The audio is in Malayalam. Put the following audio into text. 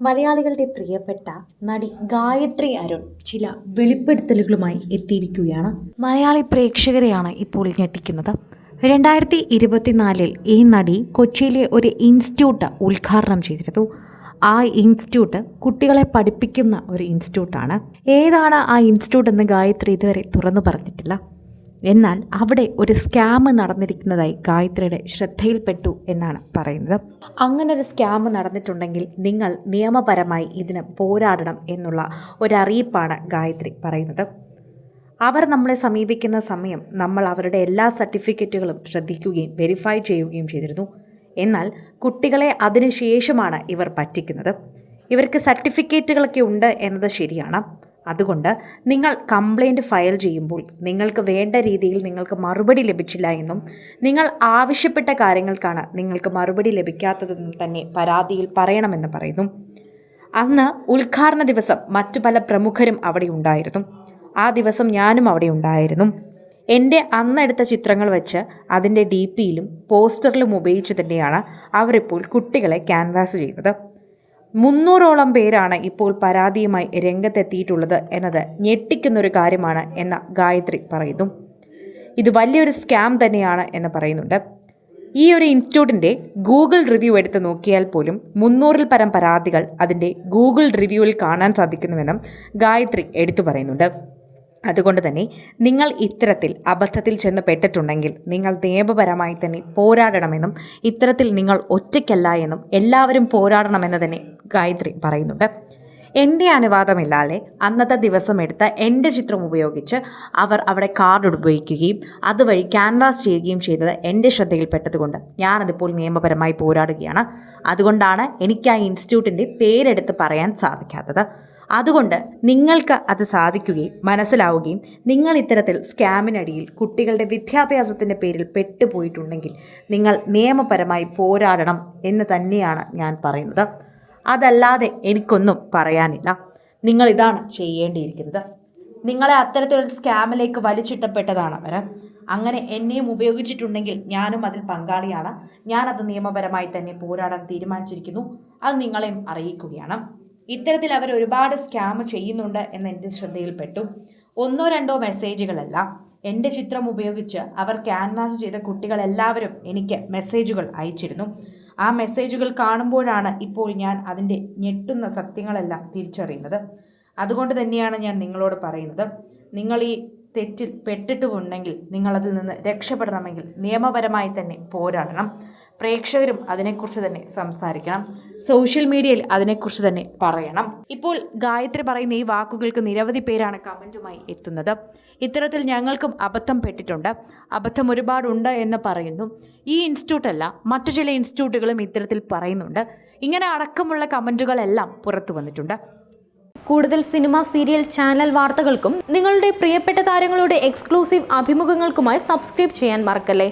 മലയാളികളുടെ പ്രിയപ്പെട്ട നടി ഗായത്രി അരുൺ ചില വെളിപ്പെടുത്തലുകളുമായി എത്തിയിരിക്കുകയാണ്. മലയാളി പ്രേക്ഷകരെയാണ് ഇപ്പോൾ ഞെട്ടിക്കുന്നത്. രണ്ടായിരത്തി ഇരുപത്തിനാലിൽ ഈ നടി കൊച്ചിയിലെ ഒരു ഇൻസ്റ്റിറ്റ്യൂട്ട് ഉദ്ഘാടനം ചെയ്തിരുന്നു. ആ ഇൻസ്റ്റിറ്റ്യൂട്ട് കുട്ടികളെ പഠിപ്പിക്കുന്ന ഒരു ഇൻസ്റ്റിറ്റ്യൂട്ടാണ്. ഏതാണ് ആ ഇൻസ്റ്റിറ്റ്യൂട്ട് എന്ന് ഗായത്രി ഇതുവരെ തുറന്നു പറഞ്ഞിട്ടില്ല. എന്നാൽ അവിടെ ഒരു സ്കാം നടന്നിരിക്കുന്നതായി ഗായത്രിയുടെ ശ്രദ്ധയിൽപ്പെട്ടു എന്നാണ് പറയുന്നത്. അങ്ങനെ ഒരു സ്കാം നടന്നിട്ടുണ്ടെങ്കിൽ നിങ്ങൾ നിയമപരമായി ഇതിന് പോരാടണം എന്നുള്ള ഒരറിയിപ്പാണ് ഗായത്രി പറയുന്നത്. അവർ നമ്മളെ സമീപിക്കുന്ന സമയം നമ്മൾ അവരുടെ എല്ലാ സർട്ടിഫിക്കറ്റുകളും ശ്രദ്ധിക്കുകയും വെരിഫൈ ചെയ്യുകയും ചെയ്തിരുന്നു. എന്നാൽ കുട്ടികളെ അതിനുശേഷമാണ് ഇവർ പറ്റിക്കുന്നത്. ഇവർക്ക് സർട്ടിഫിക്കറ്റുകളൊക്കെ ഉണ്ട് എന്നത് ശരിയാണ്. അതുകൊണ്ട് നിങ്ങൾ കംപ്ലൈന്റ് ഫയൽ ചെയ്യുമ്പോൾ നിങ്ങൾക്ക് വേണ്ട രീതിയിൽ നിങ്ങൾക്ക് മറുപടി ലഭിച്ചില്ല എന്നും നിങ്ങൾ ആവശ്യപ്പെട്ട കാര്യങ്ങൾക്കാണ് നിങ്ങൾക്ക് മറുപടി ലഭിക്കാത്തതെന്നും തന്നെ പരാതിയിൽ പറയണമെന്ന് പറയുന്നു. അന്ന് ഉദ്ഘാടന ദിവസം മറ്റു പല പ്രമുഖരും അവിടെ ഉണ്ടായിരുന്നു. ആ ദിവസം ഞാനും അവിടെ ഉണ്ടായിരുന്നു. എന്റെ അന്നെടുത്ത ചിത്രങ്ങൾ വെച്ച് അതിന്റെ ഡി പിയിലും പോസ്റ്ററിലും ഉപയോഗിച്ച് തന്നെയാണ് അവരിപ്പോൾ കുട്ടികളെ ക്യാൻവാസ് ചെയ്യുന്നത്. മുന്നൂറോളം പേരാണ് ഇപ്പോൾ പരാതിയുമായി രംഗത്തെത്തിയിട്ടുള്ളത് എന്നത് ഞെട്ടിക്കുന്നൊരു കാര്യമാണ് എന്ന ഗായത്രി പറയുന്നു. ഇത് വലിയൊരു സ്കാം തന്നെയാണ് എന്ന് പറയുന്നുണ്ട്. ഈ ഒരു ഇൻസ്റ്റിറ്റ്യൂട്ടിന്റെ ഗൂഗിൾ റിവ്യൂ എടുത്ത് നോക്കിയാൽ പോലും മുന്നൂറിൽ പരം പരാതികൾ അതിന്റെ ഗൂഗിൾ റിവ്യൂവിൽ കാണാൻ സാധിക്കുന്നുവെന്നും ഗായത്രി എടുത്തു പറയുന്നുണ്ട്. അതുകൊണ്ട് തന്നെ നിങ്ങൾ ഇത്തരത്തിൽ അബദ്ധത്തിൽ ചെന്ന് പെട്ടിട്ടുണ്ടെങ്കിൽ നിങ്ങൾ നിയമപരമായി തന്നെ പോരാടണമെന്നും ഇത്തരത്തിൽ നിങ്ങൾ ഒറ്റയ്ക്കല്ല എന്നും എല്ലാവരും പോരാടണമെന്ന് തന്നെ ഗായത്രി പറയുന്നുണ്ട്. എന്റെ അനുവാദമില്ലാതെ അന്നത്തെ ദിവസം എടുത്ത എന്റെ ചിത്രം ഉപയോഗിച്ച് അവർ അവിടെ കാർഡ് ഉപയോഗിക്കുകയും അതുവഴി ക്യാൻവാസ് ചെയ്യുകയും ചെയ്തത് എന്റെ ശ്രദ്ധയിൽപ്പെട്ടതുകൊണ്ട് ഞാനതിപ്പോൾ നിയമപരമായി പോരാടുകയാണ്. അതുകൊണ്ടാണ് എനിക്ക് ആ ഇൻസ്റ്റിറ്റ്യൂട്ടിന്റെ പേരെടുത്ത് പറയാൻ സാധിക്കാത്തത്. അതുകൊണ്ട് നിങ്ങൾക്ക് അത് സാധിക്കുകയും മനസ്സിലാവുകയും നിങ്ങൾ ഇത്തരത്തിൽ സ്കാമിനടിയിൽ കുട്ടികളുടെ വിദ്യാഭ്യാസത്തിന്റെ പേരിൽ പെട്ടുപോയിട്ടുണ്ടെങ്കിൽ നിങ്ങൾ നിയമപരമായി പോരാടണം എന്ന് തന്നെയാണ് ഞാൻ പറയുന്നത്. അതല്ലാതെ എനിക്കൊന്നും പറയാനില്ല. നിങ്ങൾ ഇതാണ് ചെയ്യേണ്ടിയിരിക്കുന്നത്. നിങ്ങളെ അത്തരത്തിലൊരു സ്കാമിലേക്ക് വലിച്ചിട്ടപ്പെട്ടതാണ് അവർ അങ്ങനെ എന്നെയും ഉപയോഗിച്ചിട്ടുണ്ടെങ്കിൽ ഞാനും അതിൽ പങ്കാളിയാണ്. ഞാനത് നിയമപരമായി തന്നെ പോരാടാൻ തീരുമാനിച്ചിരിക്കുന്നു. അത് നിങ്ങളെയും അറിയിക്കുകയാണ്. ഇത്തരത്തിൽ അവർ ഒരുപാട് സ്കാം ചെയ്യുന്നുണ്ട് എന്ന് എന്റെ ശ്രദ്ധയിൽപ്പെട്ടു. ഒന്നോ രണ്ടോ മെസ്സേജുകളല്ല. എന്റെ ചിത്രം ഉപയോഗിച്ച് അവർ ക്യാൻവാസ് ചെയ്ത കുട്ടികളെല്ലാവരും എനിക്ക് മെസ്സേജുകൾ അയച്ചിരുന്നു. ആ മെസ്സേജുകൾ കാണുമ്പോഴാണ് ഇപ്പോൾ ഞാൻ അതിന്റെ ഞെട്ടുന്ന സത്യങ്ങളെല്ലാം തിരിച്ചറിയുന്നത്. അതുകൊണ്ട് തന്നെയാണ് ഞാൻ നിങ്ങളോട് പറയുന്നത്. നിങ്ങൾ ഈ തെറ്റിൽ പെട്ടിട്ടുമുണ്ടെങ്കിൽ നിങ്ങളതിൽ നിന്ന് രക്ഷപ്പെടണമെങ്കിൽ നിയമപരമായി തന്നെ പോരാടണം. പ്രേക്ഷകരും അതിനെക്കുറിച്ച് തന്നെ സംസാരിക്കണം. സോഷ്യൽ മീഡിയയിൽ അതിനെക്കുറിച്ച് തന്നെ പറയണം. ഇപ്പോൾ ഗായത്രി പറയുന്ന ഈ വാക്കുകൾക്ക് നിരവധി പേരാണ് കമന്റുമായി എത്തുന്നത്. ഇത്തരത്തിൽ ഞങ്ങൾക്കും അബദ്ധം പെട്ടിട്ടുണ്ട്. അബദ്ധം ഒരുപാടുണ്ട് എന്ന് പറയുന്നു. ഈ ഇൻസ്റ്റിറ്റ്യൂട്ടല്ല മറ്റു ചില ഇൻസ്റ്റിറ്റ്യൂട്ടുകളും ഇത്തരത്തിൽ പറയുന്നുണ്ട്. ഇങ്ങനെ അടക്കമുള്ള കമന്റുകളെല്ലാം പുറത്തു വന്നിട്ടുണ്ട്. കൂടുതൽ സിനിമ സീരിയൽ ചാനൽ വാർത്തകൾക്കും നിങ്ങളുടെ പ്രിയപ്പെട്ട താരങ്ങളുടെ എക്സ്ക്ലൂസീവ് അഭിമുഖങ്ങൾക്കുമായി സബ്സ്ക്രൈബ് ചെയ്യാൻ മറക്കല്ലേ?